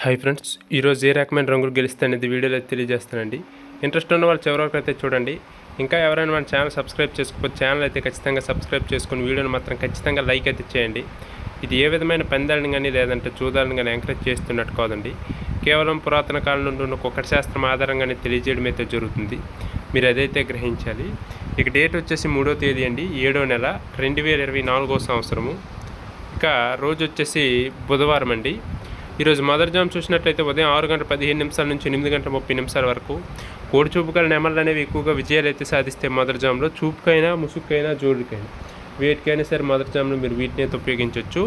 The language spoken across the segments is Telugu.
హాయ్ ఫ్రెండ్స్ ఈరోజు ఏ రకమైన రంగులు గెలిస్తే అనేది వీడియోలో తెలియజేస్తానండి. ఇంట్రెస్ట్ ఉన్న వాళ్ళు చివరి వరకు అయితే చూడండి. ఇంకా ఎవరైనా మన ఛానల్ సబ్స్క్రైబ్ చేసుకోకపోతే ఛానల్ అయితే ఖచ్చితంగా సబ్స్క్రైబ్ చేసుకుని వీడియోని మాత్రం ఖచ్చితంగా లైక్ అయితే చేయండి. ఇది ఏ విధమైన పందాలను కానీ లేదంటే చూడాలని కానీ ఎంకరేజ్ చేస్తున్నట్టు కాదండి. కేవలం పురాతన కాలం నుండి ఉన్న కుక్కటి శాస్త్రం ఆధారంగానే తెలియజేయడం అయితే జరుగుతుంది. మీరు అదైతే గ్రహించాలి. ఇక డేట్ వచ్చేసి మూడో తేదీ అండి. ఏడో నెల రెండు వేల ఇరవై నాలుగో సంవత్సరము. ఇక రోజు వచ్చేసి బుధవారం అండి. ఈరోజు మదర్ జామ్ చూసినట్లయితే ఉదయం ఆరు గంటల పదిహేను నిమిషాల నుంచి ఎనిమిది గంటల ముప్పై నిమిషాల వరకు కోడి చూపుకల నెమళ్ళు అనేవి ఎక్కువగా విజయాలు అయితే సాధిస్తే మదర్ జామ్లో చూపుకైనా ముసుగుకైనా జోడుకైనా. వేటికైనా సరే మదర్ జామ్లో మీరు వీటిని అయితే ఉపయోగించవచ్చు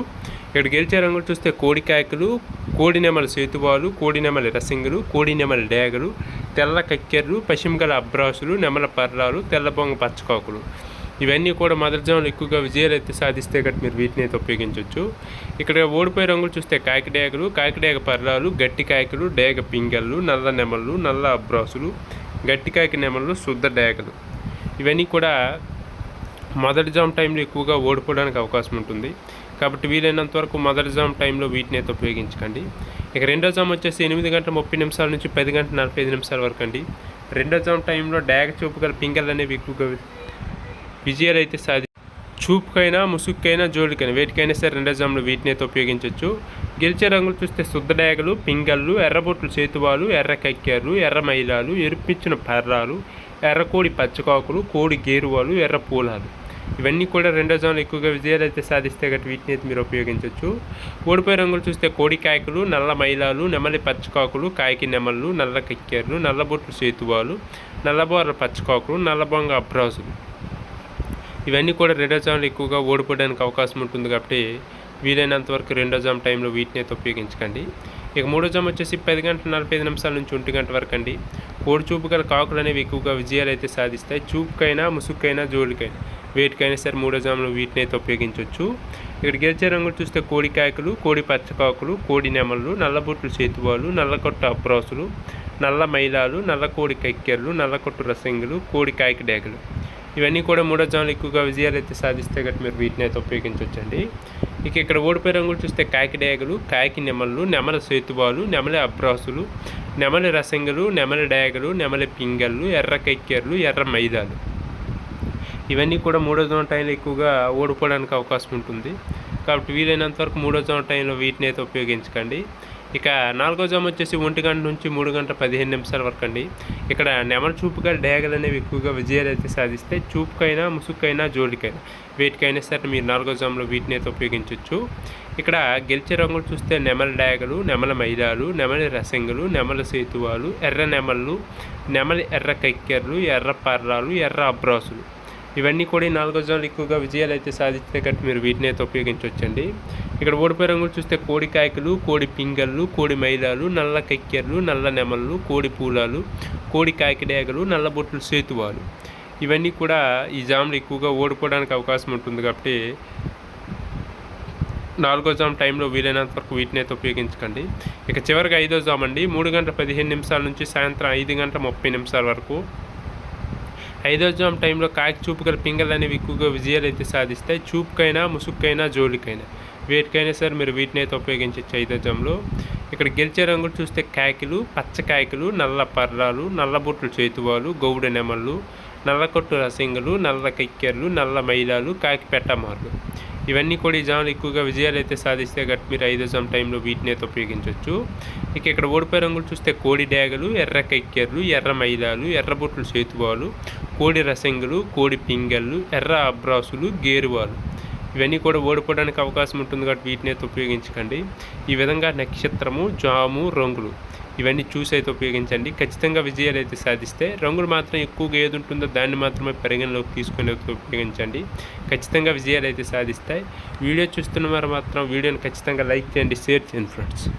ఇక్కడ గెలిచే రంగులు చూస్తే కోడి కాయకులు కోడి నెమల సేతువాలు కోడి నెమల రసింగులు కోడి నెమల డేగలు తెల్ల కక్కెర్లు పశ్చిమగల అబ్రాసులు నెమల పర్రాలు తెల్ల బొంగ పచ్చకాకులు. ఇవన్నీ కూడా మదర్ జామ్లు ఎక్కువగా విజయాలు అయితే సాధిస్తే గట్టి మీరు వీటిని అయితే ఉపయోగించవచ్చు ఇక్కడ ఓడిపోయే రంగులు చూస్తే కాకిడేగలు కాకిడేగ పర్రాలు గట్టి కాయకులు డేగ పింగళ్ళు నల్ల నెమళ్ళు నల్ల అబ్రాసులు గట్టి కాయక నెమళ్ళు శుద్ధ డేగలు. ఇవన్నీ కూడా మొదటి జామ్ టైంలో ఎక్కువగా ఓడిపోవడానికి అవకాశం ఉంటుంది. కాబట్టి వీలైనంత వరకు మొదటి జామ్ టైంలో వీటిని అయితే ఉపయోగించకండి. ఇక రెండో జామ్ వచ్చేసి ఎనిమిది గంటల ముప్పై నిమిషాల నుంచి పది గంటల నలభై ఐదు నిమిషాల వరకు అండి. రెండో జామ్ టైంలో డాగ చూపు గల పింగళ్ళు అనేవి ఎక్కువగా విజయాలు అయితే సాధి చూపుకైనా ముసుగుకైనా జోడికైనా వేటికైనా సరే రెండో జామ్లో వీటిని అయితే ఉపయోగించవచ్చు గెలిచే రంగులు చూస్తే శుద్ధ డేగలు పింగళ్ళు ఎర్రబొట్లు చేతువాలు ఎర్ర కక్కెర్లు ఎర్ర మైలాలు ఎరుపించిన పర్రాలు ఎర్రకోడి పచ్చకాకులు కోడి గేరువాలు ఎర్ర పూలాలు. ఇవన్నీ కూడా రెండో జామ్లో ఎక్కువగా విజయాలు అయితే సాధిస్తే గట్టి వీటిని అయితే మీరు ఉపయోగించవచ్చు ఓడిపోయే రంగులు చూస్తే కోడి కాయకులు నల్ల మైలాలు నెమలి పచ్చకాకులు కాయకి నెమళ్ళు నల్ల కక్కెర్లు నల్లబొట్లు సేతువాలు నల్లబోర్ల పచ్చకాకులు నల్లబొంగ అబ్రాసులు ఇవన్నీ కూడా రెండో జామ్లో ఎక్కువగా ఓడిపోవడానికి అవకాశం ఉంటుంది కాబట్టి వీలైనంత వరకు రెండో జామ్ టైంలో వీటిని అయితే ఉపయోగించకండి. ఇక మూడో జామ్ వచ్చేసి పది గంటల నలభై ఐదు నిమిషాల నుంచి ఒంటి గంట వరకు అండి. కోడి చూపు గల కాకులు అనేవి ఎక్కువగా విజయాలు అయితే సాధిస్తాయి. చూపుకైనా ముసుగుకైనా జోడికైనా వేటికైనా సరే మూడో జామ్లో వీటిని అయితే ఉపయోగించవచ్చు. ఇక్కడ గెలిచే రంగులు చూస్తే కోడి కాయకులు కోడి పచ్చకాకులు కోడి నెమళ్ళు నల్లబొట్లు చేతువాలు నల్లకొట్టు అప్రాసులు నల్ల మైలాలు నల్ల కోడి కక్కెర్లు నల్లకొట్టు రసంగులు కోడి కాయకు డేగలు. ఇవన్నీ కూడా మూడో జాములు ఎక్కువగా విజయాలు అయితే సాధిస్తే గట్టి మీరు వీటిని అయితే ఉపయోగించవచ్చండి ఇక ఇక్కడ ఓడిపోయి రంగులు చూస్తే కాకి డయాగలు కాకి నెమళ్ళు నెమల సేతువాలు నెమలి అబ్రాసులు నెమలి రసంగలు నెమల డేగలు నెమలి పింగళ్ళు ఎర్ర కైక్కెర్లు ఎర్ర మైదాలు. ఇవన్నీ కూడా మూడో జోన్ టైంలో ఎక్కువగా ఓడిపోవడానికి అవకాశం ఉంటుంది. కాబట్టి వీలైనంత వరకు మూడో జోన్ టైంలో వీటిని అయితే ఉపయోగించకండి. ఇక నాలుగో జామ్ వచ్చేసి ఒంటి గంట నుంచి మూడు గంటల పదిహేను నిమిషాల వరకు అండి. ఇక్కడ నెమల చూపుగా డేగలు అనేవి ఎక్కువగా విజయాలు అయితే సాధిస్తే చూపుకైనా ముసుగుకైనా జోలికైనా వేటికైనా సరే మీరు నాలుగో జామ్లో వీటిని అయితే ఉపయోగించవచ్చు ఇక్కడ గెలిచే రంగులు చూస్తే నెమల డేగలు నెమల మైదాలు నెమలి రసంగులు నెమల సేతువాలు ఎర్ర నెమళ్ళు నెమలి ఎర్ర కక్కెర్లు ఎర్ర పర్రాలు ఎర్ర అబ్రాసులు. ఇవన్నీ కూడా నాలుగో జోన్లు ఎక్కువగా విజయాలు అయితే సాధిస్తే మీరు వీటిని అయితే ఉపయోగించవచ్చండి ఇక్కడ ఓడిపోయే రంగులు చూస్తే కోడి కాయకులు కోడి పింగళ్ళు కోడి మైదాలు నల్ల కక్కెర్లు నల్ల నెమళ్ళు కోడి పూలాలు కోడి కాకిడేగలు నల్ల బొట్లు సేతువాలు. ఇవన్నీ కూడా ఈ జామ్లు ఎక్కువగా ఓడిపోవడానికి అవకాశం ఉంటుంది కాబట్టి నాలుగో జామ్ టైంలో వీలైనంత వరకు వీటిని అయితే ఉపయోగించకండి. ఇక చివరికి ఐదో జామ్ అండి. మూడు గంటల పదిహేను నిమిషాల నుంచి సాయంత్రం ఐదు గంటల ముప్పై నిమిషాల వరకు ఐదో టైంలో కాకి చూపు గల పింగళ్ళు అనేవి ఎక్కువగా విజయాలు అయితే సాధిస్తాయి చూపుకైనా ముసుగుకైనా జోలికైనా. వేటికైనా సరే మీరు వీటిని అయితే ఉపయోగించవచ్చు ఐదో ఇక్కడ గెలిచే రంగులు చూస్తే కాకిలు పచ్చ కాకిలు నల్ల పర్రాలు నల్ల బొట్లు చేతువాలు గౌడ నెమళ్ళు నల్లకొట్టు రసింగులు నల్ల కిక్కెర్లు నల్ల మైలాలు కాకి పెట్టమార్లు ఇవన్నీ కూడా ఈ జాములు ఎక్కువగా విజయాలు అయితే సాధిస్తే గట్ మీరు ఐదో జామ్ టైంలో వీటిని అయితే ఉపయోగించవచ్చు ఇక ఇక్కడ ఓడిపోయే రంగులు చూస్తే కోడి డ్యాగలు ఎర్ర కక్కెర్లు ఎర్ర మైదాలు ఎర్రబొట్లు చేతువాలు కోడి రసంగులు కోడి పింగళ్ళు ఎర్ర అబ్రాసులు గేరువాలు ఇవన్నీ కూడా ఓడిపోవడానికి అవకాశం ఉంటుంది కాబట్టి వీటిని అయితే ఉపయోగించకండి. ఈ విధంగా నక్షత్రము జాము రంగులు ఇవన్నీ చూసి అయితే ఉపయోగించండి. ఖచ్చితంగా విజయాలు అయితే సాధిస్తే రంగులు మాత్రం ఎక్కువగా ఏది ఉంటుందో దాన్ని మాత్రమే పరిగణలోకి తీసుకొని ఉపయోగించండి. ఖచ్చితంగా విజయాలు అయితే సాధిస్తాయి. వీడియో చూస్తున్న వారు మాత్రం వీడియోని ఖచ్చితంగా లైక్ చేయండి షేర్ చేయండి ఫ్రెండ్స్.